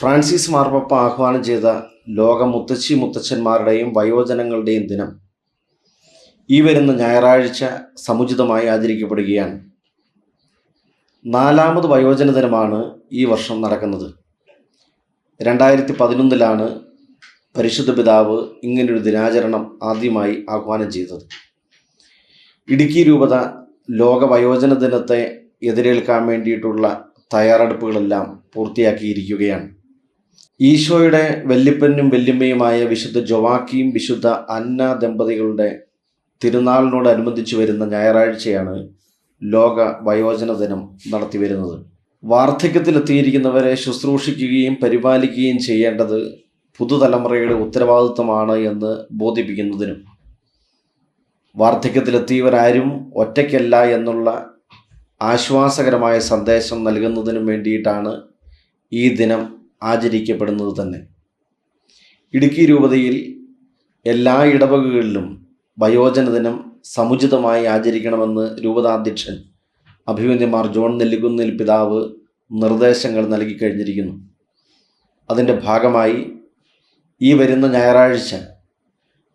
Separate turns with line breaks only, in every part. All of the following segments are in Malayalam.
ഫ്രാൻസിസ് മാർപ്പപ്പ ആഹ്വാനം ചെയ്ത ലോക മുത്തശ്ശി മുത്തച്ഛന്മാരുടെയും വയോജനങ്ങളുടെയും ദിനം ഈ വരുന്ന ഞായറാഴ്ച സമുചിതമായി ആചരിക്കപ്പെടുകയാണ്. നാലാമത് വയോജന ദിനമാണ് ഈ വർഷം നടക്കുന്നത്. രണ്ടായിരത്തി പതിനൊന്നിലാണ് പരിശുദ്ധ പിതാവ് ഇങ്ങനൊരു ദിനാചരണം ആദ്യമായി ആഹ്വാനം ചെയ്തത്. ഇടുക്കി രൂപത ലോക വയോജന ദിനത്തെ എതിരേൽക്കാൻ വേണ്ടിയിട്ടുള്ള തയ്യാറെടുപ്പുകളെല്ലാം പൂർത്തിയാക്കിയിരിക്കുകയാണ്. ഈശോയുടെ വല്യപ്പനും വല്യമ്മയുമായ വിശുദ്ധ ജൊവാക്കിയും വിശുദ്ധ അന്ന ദമ്പതികളുടെ തിരുനാളിനോടനുബന്ധിച്ച് വരുന്ന ഞായറാഴ്ചയാണ് ലോക വയോജന ദിനം നടത്തി വരുന്നത്. വാർദ്ധക്യത്തിലെത്തിയിരിക്കുന്നവരെ ശുശ്രൂഷിക്കുകയും പരിപാലിക്കുകയും ചെയ്യേണ്ടത് പുതുതലമുറയുടെ ഉത്തരവാദിത്വമാണ് എന്ന് ബോധിപ്പിക്കുന്നതിനും. വാർദ്ധക്യത്തിലെത്തിയവരാരും ഒറ്റയ്ക്കല്ല എന്നുള്ള ആശ്വാസകരമായ സന്ദേശം നൽകുന്നതിനും വേണ്ടിയിട്ടാണ് ഈ ദിനം ആചരിക്കപ്പെടുന്നത് തന്നെ. ഇടുക്കി രൂപതയിൽ എല്ലാ ഇടവകകളിലും വയോജന ദിനം സമുചിതമായി ആചരിക്കണമെന്ന് രൂപതാധ്യക്ഷൻ അഭിമന്യമാർ ജോൺ നെല്ലിക്കുന്നിൽ പിതാവ് നിർദ്ദേശങ്ങൾ നൽകി കഴിഞ്ഞിരിക്കുന്നു. അതിന്റെ ഭാഗമായി ഈ വരുന്ന ഞായറാഴ്ച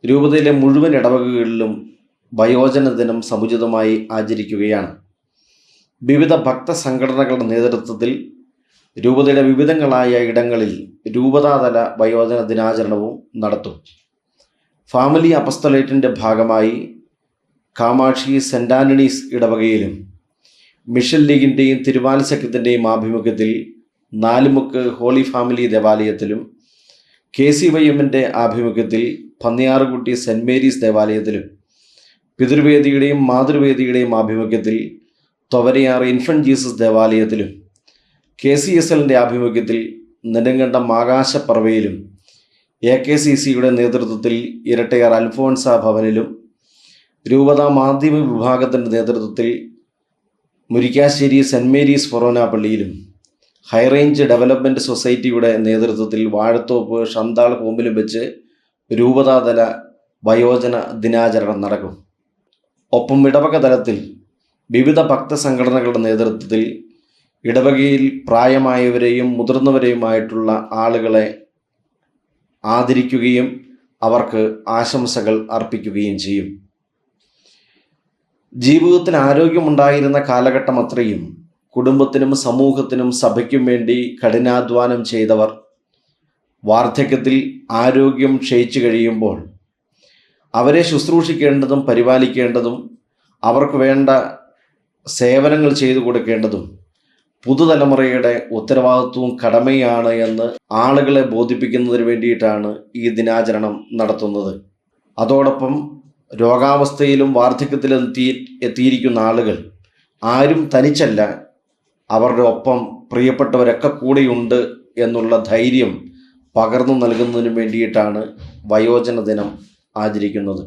രൂപതയിലെ മുഴുവൻ ഇടവകകളിലും വയോജന ദിനം സമുചിതമായി ആചരിക്കുകയാണ്. വിവിധ ഭക്ത സംഘടനകളുടെ നേതൃത്വത്തിൽ രൂപതയുടെ വിവിധങ്ങളായ ഇടങ്ങളിൽ രൂപതാതല വയോജന ദിനാചരണവും നടത്തും. ഫാമിലി അപ്പസ്തലേറ്റിന്റെ ഭാഗമായി കാമാക്ഷി സെന്റ് ആന്റണീസ് ഇടവകയിലും മിഷൻ ലീഗിന്റെയും തിരുവാലിസഖ്യത്തിന്റെയും ആഭിമുഖ്യത്തിൽ നാലുമുക്ക് ഹോളി ഫാമിലി ദേവാലയത്തിലും കെ സി വൈ എമ്മിന്റെ ആഭിമുഖ്യത്തിൽ പന്നിയാറുകുട്ടി സെന്റ് മേരീസ് ദേവാലയത്തിലും പിതൃവേദിയുടെയും മാതൃവേദിയുടെയും ആഭിമുഖ്യത്തിൽ തൊവരയാർ ഇൻഫന്റ് ജീസസ് ദേവാലയത്തിലും കെ സി എസ് എല്ലിന്റെ ആഭിമുഖ്യത്തിൽ നെടുങ്കണ്ടം ആകാശപ്പറവയിലും എ കെ സി സിയുടെ നേതൃത്വത്തിൽ ഇരട്ടയാർ അൽഫോൺസ ഭവനിലും രൂപത മാധ്യമ വിഭാഗത്തിന്റെ നേതൃത്വത്തിൽ മുരിക്കാശ്ശേരി സെന്റ് മേരീസ് ഫൊറോന പള്ളിയിലും ഹൈറേഞ്ച് ഡെവലപ്മെന്റ് സൊസൈറ്റിയുടെ നേതൃത്വത്തിൽ വാഴത്തോപ്പ് ഷന്താൾ ഹോമിലും വെച്ച് രൂപതാതല വയോജന ദിനാചരണം നടക്കും. ഒപ്പം ഇടവക തലത്തിൽ വിവിധ ഭക്തസംഘടനകളുടെ നേതൃത്വത്തിൽ ഇടവകയിൽ പ്രായമായവരെയും മുതിർന്നവരെയുമായിട്ടുള്ള ആളുകളെ ആദരിക്കുകയും അവർക്ക് ആശംസകൾ അർപ്പിക്കുകയും ചെയ്യും. ജീവിതത്തിൽ ആരോഗ്യമുണ്ടായിരുന്ന കാലഘട്ടം അത്രയും കുടുംബത്തിനും സമൂഹത്തിനും സഭയ്ക്കും വേണ്ടി കഠിനാധ്വാനം ചെയ്തവർ വാർദ്ധക്യത്തിൽ ആരോഗ്യം ക്ഷയിച്ചു കഴിയുമ്പോൾ അവരെ ശുശ്രൂഷിക്കേണ്ടതും പരിപാലിക്കേണ്ടതും അവർക്ക് വേണ്ട സേവനങ്ങൾ ചെയ്തു കൊടുക്കേണ്ടതും പുതുതലമുറയുടെ ഉത്തരവാദിത്വവും കടമയാണ് എന്ന് ആളുകളെ ബോധിപ്പിക്കുന്നതിന് വേണ്ടിയിട്ടാണ് ഈ ദിനാചരണം നടത്തുന്നത്. അതോടൊപ്പം രോഗാവസ്ഥയിലും വാർദ്ധക്യത്തിലും എത്തി എത്തിയിരിക്കുന്ന ആളുകൾ ആരും തനിച്ചല്ല. അവരുടെ ഒപ്പം പ്രിയപ്പെട്ടവരൊക്കെ കൂടെയുണ്ട് എന്നുള്ള ധൈര്യം പകർന്നു നൽകുന്നതിന് വേണ്ടിയിട്ടാണ് വയോജന ദിനം ആചരിക്കുന്നത്.